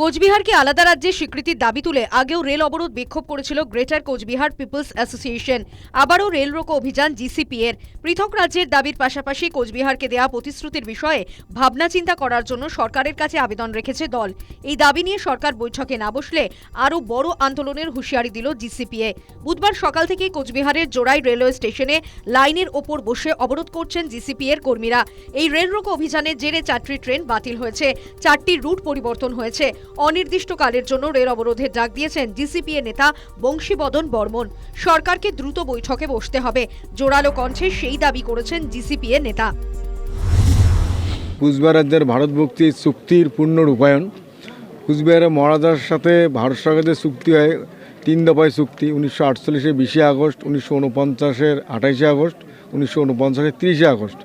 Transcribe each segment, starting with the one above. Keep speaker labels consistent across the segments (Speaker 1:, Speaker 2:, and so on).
Speaker 1: কোচবিহারকে আলাদা রাজ্যের স্বীকৃতির দাবি তুলে আগেও রেল অবরোধ বিক্ষোভ করেছিল গ্রেটার কোচবিহার পিপলস অ্যাসোসিয়েশন। আবারও রেল রোকো অভিযান জিসিপি এর পৃথক রাজ্যের দাবির পাশাপাশি কোচবিহারকে দেওয়া প্রতিশ্রুতির বিষয়ে ভাবনা চিন্তা করার জন্য সরকারের কাছে আবেদন রেখেছে দল। এই দাবি নিয়ে সরকার বৈঠকে না বসলে আরও বড় আন্দোলনের হুঁশিয়ারি দিল জিসিপিএ। বুধবার সকাল থেকেই কোচবিহারের জোড়াই রেলওয়ে স্টেশনে লাইনের ওপর বসে অবরোধ করছেন জিসিপি এর কর্মীরা। এই রেল রোকো অভিযানের জেরে চারটি ট্রেন বাতিল হয়েছে। চারটি রুট পরিবর্তন হয়েছে। অনির্দিষ্টকালের জন্য রেল অবরোধের ডাক দিয়েছেন জিসিপিএ নেতা বংশীবদন বর্মন। সরকারকে দ্রুত বৈঠকে বসতে হবে। জোরালো কণ্ঠে সেই দাবি করেছেন জিসিপিএ নেতা।
Speaker 2: কুচবিহার ভারত মুক্তি চুক্তির পূর্ণ রূপায়ণ। কুচবিহারের মহারাজার সাথে ভারত সরকারের চুক্তি হয়। তিন দফায় চুক্তি, উনিশশো আটচল্লিশে বিশে আগস্ট, উনিশশো উনপঞ্চাশের আঠাইশে আগস্ট উনিশশো উনপঞ্চাশের তিরিশে আগস্ট।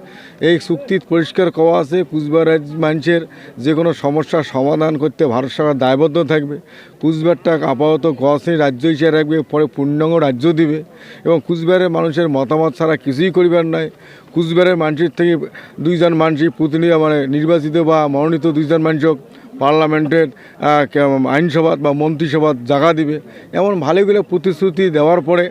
Speaker 2: এই চুক্তিত পরিষ্কার কওয়া আছে, কুচবিহার মানুষের যে কোনো সমস্যার সমাধান করতে ভারত সরকার দায়বদ্ধ থাকবে। কুচবিহারটা আপাতত গশ্রেণী রাজ্য হিসেবে রাখবে, পরে পূর্ণাঙ্গ রাজ্য দিবে এবং কুচবিহারের মানুষের মতামত ছাড়া কিছুই করিবার নয় কুচবিহারের মানুষের থেকে দুইজন মানুষই প্রতিনিধি মানে নির্বাচিত বা মনোনীত দুইজন মানুষক পার্লামেন্টের আইনসভাত বা মন্ত্রিসভাত জায়গা দিবে। এমন ভালোগুলো প্রতিশ্রুতি দেওয়ার পরে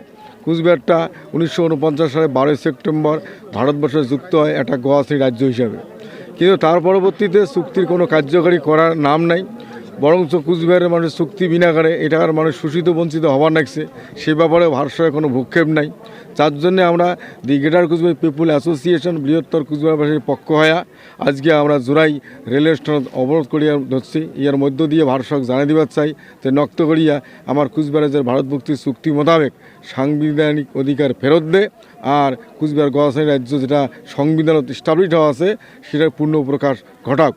Speaker 2: কুচবিহারটা উনিশশো উনপঞ্চাশ সালে বারোই সেপ্টেম্বর ভারতবর্ষে যুক্ত হয় একটা গোয়াশ্রী রাজ্য হিসাবে। কিন্তু তার পরবর্তীতে চুক্তির কোনো কার্যকারী করার নাম নাই। বরঞ্চ কুচবিহারের মানুষ চুক্তি বিনা করে এটাকার মানুষ শোষিত, বঞ্চিত হবার লাগছে। সে ব্যাপারে সরকারের কোনো ভূক্ষেপ নাই। যার জন্য আমরা the greater Cooch Behar people association, বৃহত্তর কুচবিহারবাসীর পক্ষ হয়া আজকে আমরা জোড়াই রেলওয়ে স্টেশন অবরোধ করিয়া ধরছি। ইয়ার মধ্য দিয়ে ভারসক জানিয়ে দিবার চাই যে নক্ত করিয়া আমার কুচবিহারের ভারত মুক্তির চুক্তি মোতাবেক সাংবিধানিক অধিকার ফেরত দে আর কুচবিহার গড়াশালী রাজ্য যেটা সংবিধানত স্টাবলিশ হওয়া আছে, সেটার পূর্ণ প্রকাশ ঘটাক।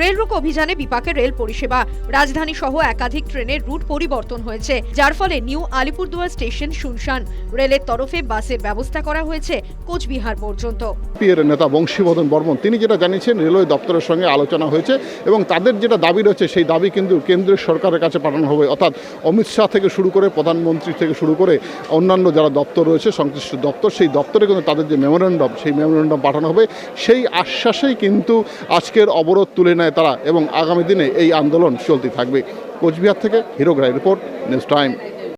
Speaker 1: রেল রোকো অভিযানে বিপাকে রেল পরিষেবা। রাজধানী সহ একাধিক ট্রেনের রুট পরিবর্তন হয়েছে, যার ফলে নিউ আলিপুরদুয়ার স্টেশন শুনশান। রেলের তরফে বাসের ব্যবস্থা করা হয়েছে কোচবিহার পর্যন্ত।
Speaker 3: এর নেতা বংশীবদন বর্মন, তিনি যেটা জানিয়েছেন, রেলওয়ে দপ্তরের সঙ্গে আলোচনা হয়েছে এবং তাদের যেটা দাবি রয়েছে, সেই দাবি কিন্তু কেন্দ্রীয় সরকারের কাছে পাঠানো হবে। অর্থাৎ অমিত শাহ থেকে শুরু করে প্রধানমন্ত্রী থেকে শুরু করে অন্যান্য যারা দপ্তর রয়েছে, সংশ্লিষ্ট দপ্তর, সেই দপ্তরে কিন্তু তাদের যে মেমোরেন্ডাম সেই মেমোরেন্ডাম পাঠানো হবে। সেই আশ্বাসেই কিন্তু আজকের অবরোধ তুলে নেয় তারা এবং আগামী দিনে এই আন্দোলন চলতে থাকবে। কোচবিহার থেকে হিরোগ্রাই রিপোর্ট নিউজ টাইম।